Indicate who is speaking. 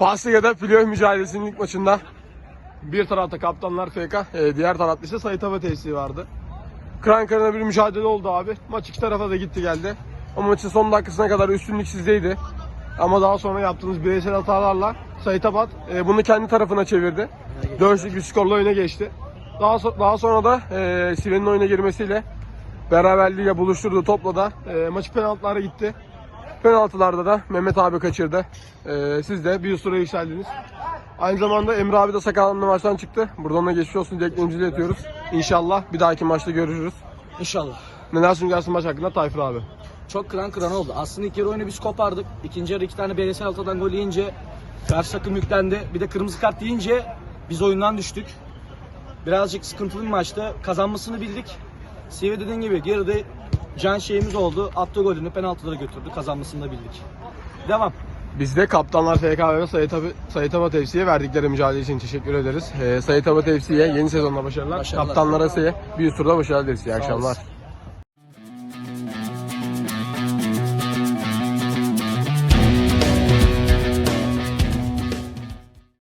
Speaker 1: Pasliga'da Flöh mücadelesinin ilk maçında bir tarafta kaptanlar FK, e, diğer tarafta ise Sait Tesisi vardı. Kıran kırana bir mücadele oldu abi. Maç iki tarafa da gitti geldi. O maçın son dakikasına kadar üstünlük sizdeydi. Ama daha sonra yaptığınız bireysel hatalarla Sait e, bunu kendi tarafına çevirdi. Dönüşlük bir skorla öne geçti. Daha, so- daha sonra da e, Siven'in oyuna girmesiyle beraberliğiyle buluşturduğu topla da e, maçı penaltılara gitti. Penaltılarda da Mehmet abi kaçırdı. E, siz de bir tura yükseldiniz. Aynı zamanda Emre abi de sakatlandı maçtan çıktı. Buradan da geçmiş olsun dileklerimizi iletiyoruz. İnşallah bir dahaki maçta görüşürüz.
Speaker 2: İnşallah.
Speaker 1: Neler söylersin maç hakkında Tayfur abi?
Speaker 2: Çok kıran kıran oldu. Aslında ilk yarı oyunu biz kopardık. İkinci yarı iki tane bireysel hatadan gol yiyince karşı takım yüklendi. Bir de kırmızı kart yiyince biz oyundan düştük. Birazcık sıkıntılı bir maçtı. Kazanmasını bildik. Sive dediğin gibi geride can şeyimiz oldu. Attı golünü penaltılara götürdü. Kazanmasını da bildik. Devam.
Speaker 1: Biz de kaptanlar FK ve Sayit Abi, Sayit Aba Tevsi'ye verdikleri mücadele için teşekkür ederiz. Ee, Sayit Aba Tevsi'ye yeni sezonda başarılar.
Speaker 2: Başarılar.
Speaker 1: Kaptanlara ise bir üst turda başarılar dileriz. İyi akşamlar.
Speaker 2: olasın.